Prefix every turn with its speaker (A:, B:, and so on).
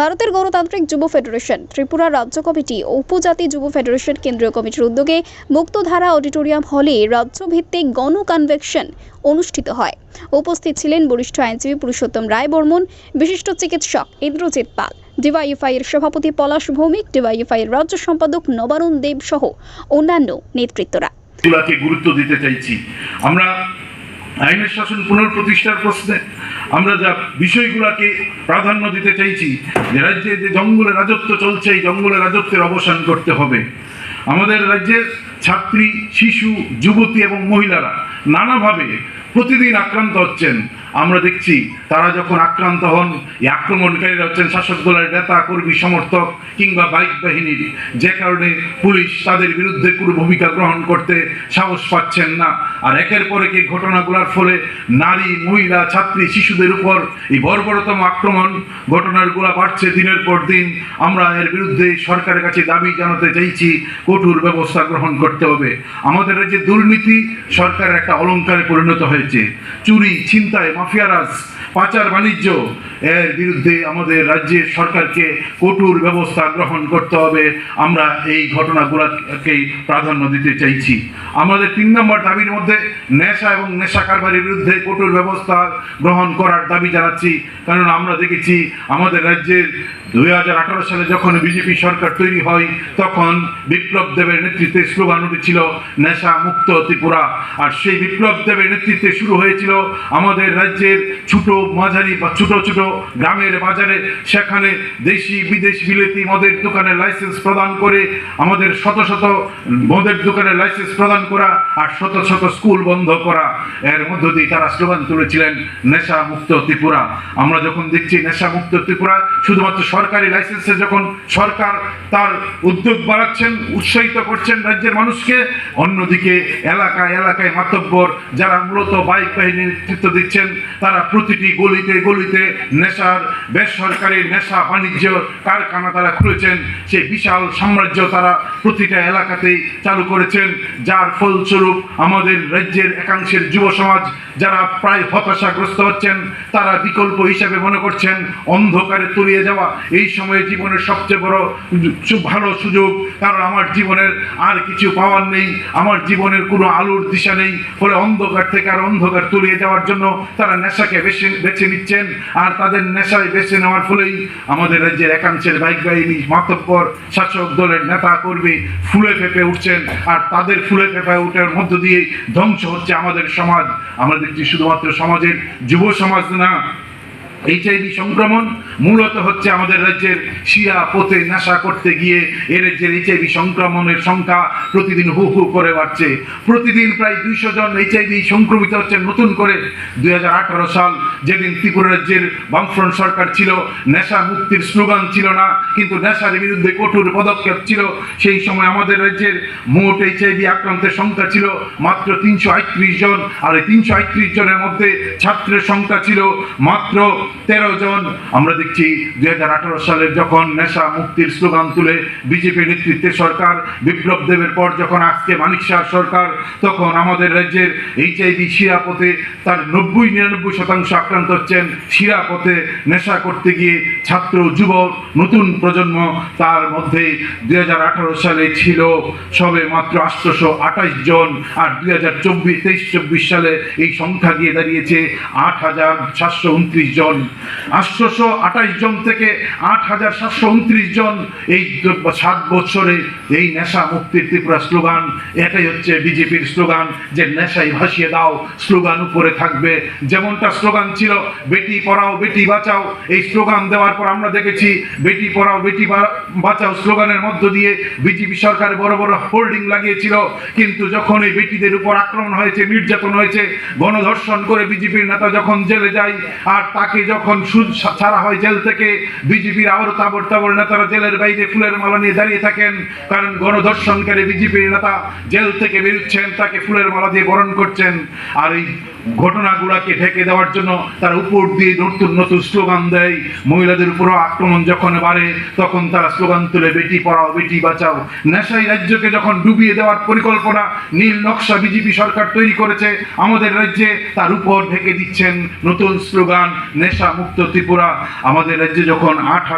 A: ভারতের গণতান্ত্রিক যুব ফেডারেশন, ত্রিপুরা রাজ্য কমিটি ও উপজাতি যুব ফেডারেশন কেন্দ্রীয় কমিটির উদ্যোগে মুক্তধারা অডিটোরিয়াম হলে রাজ্যভিত্তিক গণ কনভেকশন অনুষ্ঠিত হয়। উপস্থিত ছিলেন বরিষ্ঠ আইনজীবী পুরুষোত্তম রায় বর্মন, বিশিষ্ট চিকিৎসক ইন্দ্রজিৎ পাল ডিওয়াইএফআই এর সভাপতি পলাশ ভৌমিক ডিওয়াইএফআই এর রাজ্য সম্পাদক নবারুণ দেব সহ অন্যান্য নেতৃত্বরা।
B: গুরুত্ব দিতে চাইছি। আমরা আইনের শাসন পুনঃপ্রতিষ্ঠার প্রশ্নে আমরা যা বিষয়গুলোকে প্রাধান্য দিতে চাইছি, যে রাজ্যে যে জঙ্গলে রাজত্ব চলছে, এই জঙ্গলে রাজত্বের অবসান করতে হবে। আমাদের রাজ্যের ছাত্রী, শিশু, যুবতী এবং মহিলারা নানাভাবে প্রতিদিন আক্রান্ত হচ্ছেন। আমরা দেখছি, তারা যখন আক্রান্ত হন, এই আক্রমণকারীরা হচ্ছেন শাসক দলের নেতা, কর্মী, সমর্থক কিংবা বাইক বাহিনীর। যে কারণে পুলিশ তাদের বিরুদ্ধে কোনো ভূমিকা গ্রহণ করতে সাহস পাচ্ছেন না। আর একের পর এক ঘটনাগুলোর ফলে নারী, মহিলা, ছাত্রী, শিশুদের উপর এই বর্বরতম আক্রমণ ঘটনাগুলো বাড়ছে দিনের পর দিন। আমরা এর বিরুদ্ধে সরকারের কাছে দাবি জানাতে চাইছি, কঠোর ব্যবস্থা গ্রহণ করতে হবে। আমাদের যে দুর্নীতি সরকারের একটা অলংকারে পরিণত হয়েছে চুরি ছিনতাই মাফিয়ারাজ পাচার বাণিজ্য। এর বিরুদ্ধে আমাদের রাজ্যের সরকারকে কঠোর ব্যবস্থা গ্রহণ করতে হবে। আমরা এই ঘটনাগুলোকেই প্রাধান্য দিতে চাইছি। আমাদের তিন নম্বর দাবির মধ্যে নেশা এবং নেশা কারবারের বিরুদ্ধে কঠোর ব্যবস্থা গ্রহণ করার দাবি জানাচ্ছি। কারণ আমরা দেখেছি, আমাদের রাজ্যের দুই হাজার আঠারো সালে যখন বিজেপি সরকার তৈরি হয়, তখন বিপ্লব দেবের নেতৃত্বে স্লোগান উঠেছিল, নেশা মুক্ত ত্রিপুরা। আর সেই বিপ্লব দেবের নেতৃত্বে শুরু হয়েছিল আমাদের রাজ্যের ছোট মাঝারি বা ছোট ছোট গ্রামের বাজারে, সেখানে দেশি, বিদেশ বিলেতি, মদের দোকানের লাইসেন্স প্রদান করে আমাদের শত শত মদের দোকানের লাইসেন্স প্রদান করা আর শত শত স্কুল বন্ধ করা। এর মধ্য দিয়ে তারা স্লোগান তুলেছিলেন, নেশা মুক্ত ত্রিপুরা। আমরা যখন দেখছি নেশা মুক্ত ত্রিপুরা, শুধুমাত্র সরকারি লাইসেন্সে যখন সরকার তার উদ্যোগ বাড়াচ্ছেন, উৎসাহিত করছেন রাজ্যের মানুষকে, অন্যদিকে এলাকায় এলাকায় মাতব্বর, যারা মূলত বাইক বাহিনী নেতৃত্ব দিচ্ছেন, তারা প্রতিটি গলিতে গলিতে নেশার, বেসরকারি নেশা বাণিজ্য কারখানা তারা খুলেছেন, সেই বিশাল সাম্রাজ্য তারা প্রতিটা এলাকাতেই চালু করেছেন, যার ফলস্বরূপ আমাদের রাজ্যের একাংশের যুব সমাজ যারা প্রায় হতাশাগ্রস্ত হচ্ছেন, তারা বিকল্প হিসাবে মনে করছেন অন্ধকারে তলিয়ে যাওয়া এই সময়ে জীবনের সবচেয়ে বড় ভালো সুযোগ। কারণ আমার জীবনের আর কিছু পাওয়ার নেই, আমার জীবনের কোনো আলোর দিশা নেই, ফলে অন্ধকার থেকে আর অন্ধকার তলিয়ে যাওয়ার জন্য তারা নেশাকে বেছে বেছে নিচ্ছেন আর তাদের নেশায় বেছে নেওয়ার ফলেই আমাদের রাজ্যের একাংশের বাইক বাহিনী, মাতব্বর, শাসক দলের নেতা কর্মী ফুলে ফেঁপে উঠছেন। আর তাদের ফুলে ফেঁপে উঠার মধ্য দিয়ে ধ্বংস হচ্ছে আমাদের সমাজ। আমাদের যে শুধুমাত্র সমাজের যুব সমাজ না এইচআইভি সংক্রমণ মূলত হচ্ছে আমাদের রাজ্যের শিয়া পথে নেশা করতে গিয়ে এ রাজ্যের এইচআইভি সংক্রমণের সংখ্যা প্রতিদিন হু হু করে বাড়ছে। প্রতিদিন প্রায় দুইশো জন এইচআইভি সংক্রমিত হচ্ছে নতুন করে। দুই হাজার আঠারো সাল যেদিন ত্রিপুরা রাজ্যের বামফ্রন্ট সরকার ছিল, নেশা মুক্তির স্লোগান ছিল না, কিন্তু নেশার বিরুদ্ধে কঠোর পদক্ষেপ ছিল, সেই সময় আমাদের রাজ্যের মোট এইচআইভি আক্রান্তের সংখ্যা ছিল মাত্র তিনশো আটত্রিশ জন। আর এই তিনশো আটত্রিশ জনের মধ্যে ছাত্রের সংখ্যা ছিল মাত্র তেরো জন, আমরা দেখছি দুই সালের যখন নেশা মুক্তির স্লোগান তুলে বিজেপি নেতৃত্বের সরকার, বিপ্লব দেবের পর যখন আজকে মানিক শাহ সরকার, তখন আমাদের রাজ্যের এইচআইভি শিরাপথে তার নব্বই নিরানব্বই শতাংশ আক্রান্ত হচ্ছেন। শিরাপথে নেশা করতে গিয়ে ছাত্র যুব নতুন প্রজন্ম তার মধ্যে দুই হাজার আঠারো সালে ছিল সবে মাত্র আটশোশো আঠাশ জন আর দুই হাজার চব্বিশ, তেইশ, চব্বিশ সালে এই সংখ্যা গিয়ে দাঁড়িয়েছে আট হাজার সাতশো উনত্রিশ জন। আটশোশো আঠাশ জন থেকে আট হাজার সাতশো উনত্রিশ জন এই সাত বছরে এই নেশা মুক্তির ত্রিপুরা স্লোগান, এটাই হচ্ছে বিজেপির স্লোগান, যে নেশাই ভাসিয়ে দাও, স্লোগান উপরে থাকবে। যেমনটা স্লোগান ছিল, বেটি পড়াও, বেটি বাঁচাও, এই স্লোগান দেওয়ার পর আমরা দেখেছি, বেটি পড়াও, বেটি বাঁচাও স্লোগানের মধ্য দিয়ে বিজেপি সরকার বড় বড় হোল্ডিং লাগিয়েছিল। কিন্তু যখন এই বেটিদের উপর আক্রমণ হয়েছে, নির্যাতন হয়েছে, গণধর্ষণ করে বিজেপির নেতা যখন জেলে যায়, আর তাকে যখন সুদ ছাড়া হয় জেল থেকে, বিজেপির আবার তাবর তাবর নেতারা জেলের বাইরে ফুলের মালা নিয়ে দাঁড়িয়ে থাকেন, কারণ গণধর্ষণকারী বিজেপির নেতা জেল থেকে বেরোচ্ছেন, তাকে ফুলের মালা দিয়ে বরণ করছেন। আর এই ঘটনাগুলোকে ঢেকে দেওয়ার জন্য তারা উপর দিয়ে নতুন নতুন স্লোগান দেয়। মহিলাদের উপরও আক্রমণ যখন বাড়ে, তখন তারা স্লোগান তুলে, বেটি পড়াও, বেটি বাঁচাও। নেশাই রাজ্যকে যখন ডুবিয়ে দেওয়ার পরিকল্পনা, নীল নকশা বিজেপি সরকার তৈরি করেছে, আমাদের রাজ্যে তার উপর ঢেকে দিচ্ছেন নতুন স্লোগান, নেশা মুক্ত ত্রিপুরা। আমাদের রাজ্যে যখন আট